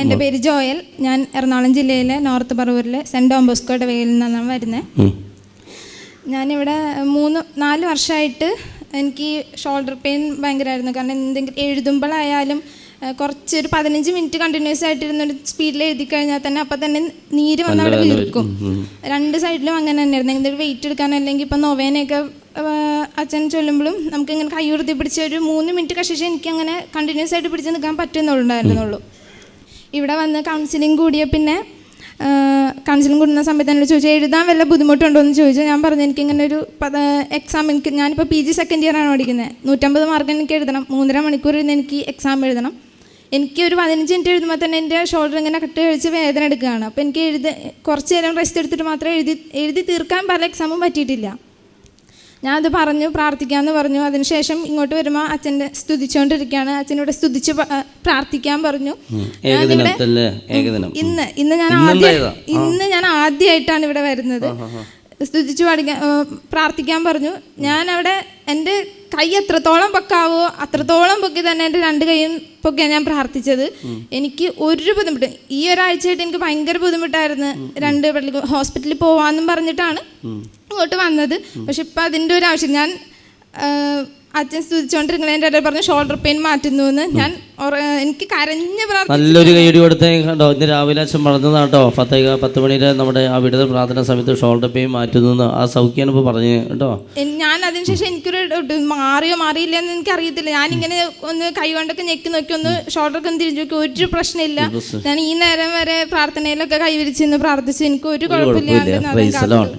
എന്റെ പേര് ജോയൽ. ഞാൻ എറണാകുളം ജില്ലയിലെ നോർത്ത് പറവൂരിലെ സെന്റ് ടോംബോസ്കോയുടെ വെയിൽ നിന്നാണ് വരുന്നത്. ഞാനിവിടെ മൂന്ന് നാല് വർഷമായിട്ട് എനിക്ക് ഷോൾഡർ പെയിൻ ഭയങ്കരമായിരുന്നു കാരണം എന്തെങ്കിലും എഴുതുമ്പോഴായാലും കുറച്ച് ഒരു പതിനഞ്ച് മിനിറ്റ് കണ്ടിന്യൂസ് ആയിട്ടിരുന്നൊരു സ്പീഡിൽ എഴുതി കഴിഞ്ഞാൽ തന്നെ അപ്പം തന്നെ നീര് വന്ന് അവിടെ വീർക്കും. രണ്ട് സൈഡിലും അങ്ങനെ തന്നെയായിരുന്നു. എന്തെങ്കിലും വെയിറ്റ് എടുക്കാൻ അല്ലെങ്കിൽ ഇപ്പം നൊവേനയൊക്കെ അച്ഛൻ ചൊല്ലുമ്പോഴും നമുക്ക് ഇങ്ങനെ കൈ ഉറുതി പിടിച്ച് ഒരു മൂന്ന് മിനിറ്റ് കഷിച്ച് എനിക്ക് അങ്ങനെ കണ്ടിന്യൂസ് ആയിട്ട് പിടിച്ച് നിൽക്കാൻ പറ്റുന്നുണ്ടായിരുന്നുള്ളൂ ഇവിടെ വന്ന് കൗൺസിലിംഗ് കൂടിയ പിന്നെ കൗൺസിലിംഗ് കൂടുന്ന സമയത്ത് എന്നോട് ചോദിച്ചു എഴുതാൻ വല്ല ബുദ്ധിമുട്ടുണ്ടോ? എന്ന് ചോദിച്ചു. ഞാൻ പറഞ്ഞു എനിക്ക് ഇങ്ങനെ ഒരു എക്സാം എനിക്ക് ഞാനിപ്പോൾ പി ജി സെക്കൻഡ് ഇയർ ആണ് പഠിക്കുന്നത് നൂറ്റമ്പത് മാർക്ക് എനിക്ക് എഴുതണം. മൂന്നര മണിക്കൂർ ഇരുന്ന് എനിക്ക് എക്സാം എഴുതണം. എനിക്ക് ഒരു പതിനഞ്ച് മിനിറ്റ് എഴുതുമ്പോൾ തന്നെ എന്റെ ഷോൾഡർ ഇങ്ങനെ കട്ട് കഴിച്ച് വേദന എടുക്കുകയാണ്. അപ്പോൾ എനിക്ക് എഴുതി കുറച്ച് നേരം റെസ്റ്റ് എടുത്തിട്ട് മാത്രമേ എഴുതി എഴുതി തീർക്കാൻ പല എക്സാമും പറ്റിയിട്ടില്ല. ഞാൻ അത് പറഞ്ഞു പ്രാർത്ഥിക്കാമെന്ന് പറഞ്ഞു. അതിനുശേഷം ഇങ്ങോട്ട് വരുമ്പോൾ അച്ഛന്റെ സ്തുതിച്ചുകൊണ്ടിരിക്കുകയാണ് അച്ഛനോട് സ്തുതിച്ച് പ്രാർത്ഥിക്കാൻ പറഞ്ഞു. ഇന്ന് ഇന്ന് ഞാൻ? ആദ്യം ഇന്ന് ഞാൻ ആദ്യമായിട്ടാണ് ഇവിടെ വരുന്നത്. സ്തുതിച്ചു പഠിക്കാൻ പ്രാർത്ഥിക്കാൻ പറഞ്ഞു. ഞാൻ അവിടെ എന്റെ കൈ എത്രത്തോളം പൊക്കാവോ അത്രത്തോളം പൊക്കി തന്നെ എന്റെ രണ്ട് കൈയും പൊക്കിയാണ് ഞാൻ പ്രാർത്ഥിച്ചത്. എനിക്ക് ഒരു ബുദ്ധിമുട്ട് ഈ ഒരാഴ്ചയായിട്ട് എനിക്ക് ഭയങ്കര ബുദ്ധിമുട്ടായിരുന്നു. രണ്ട് പള്ളി ഹോസ്പിറ്റലിൽ പോവാന്നും പറഞ്ഞിട്ടാണ്. ഇങ്ങോട്ട് വന്നത്. പക്ഷെ ഇപ്പം അതിന്റെ ഒരു ആവശ്യം ഞാൻ അച്ഛൻ സ്തുതിച്ചുകൊണ്ടിരിക്കുന്നതിന്റെ ഇടയിൽ പറഞ്ഞു ഷോൾഡർ പെയിൻ മാറ്റുന്നു എന്ന് ഞാൻ എനിക്ക് കരഞ്ഞ് നല്ലൊരു കൈയടി കൊടുത്തേ കണ്ടോ? ഇന്ന് രാവിലെ അച്ഛൻ പറഞ്ഞതാണ് കേട്ടോ. പത്ത് പത്ത് മണിയിലെ നമ്മുടെ ആ വിടുതൽ പ്രാർത്ഥന സമയത്ത് ഷോൾഡർ പെയിൻ മാറ്റുന്നു ആ സൗഖ്യാണ് ഇപ്പോൾ പറഞ്ഞു കേട്ടോ. ഞാൻ അതിനുശേഷം എനിക്കൊരു മാറിയോ മാറിയില്ല എന്ന് എനിക്ക് അറിയത്തില്ല. ഞാൻ ഇങ്ങനെ ഒന്ന് കൈ കൊണ്ടൊക്കെ ഞെക്കി നോക്കി ഒന്ന് ഷോൾഡറൊക്കെ ഒന്ന് തിരിഞ്ഞു നോക്കി. ഒരു പ്രശ്നമില്ല. ഞാൻ ഈ നേരം വരെ പ്രാർത്ഥനയിലൊക്കെ കൈവിരിച്ച് നിന്ന് പ്രാർത്ഥിച്ചു. എനിക്ക് ഒരു കുഴപ്പമില്ല.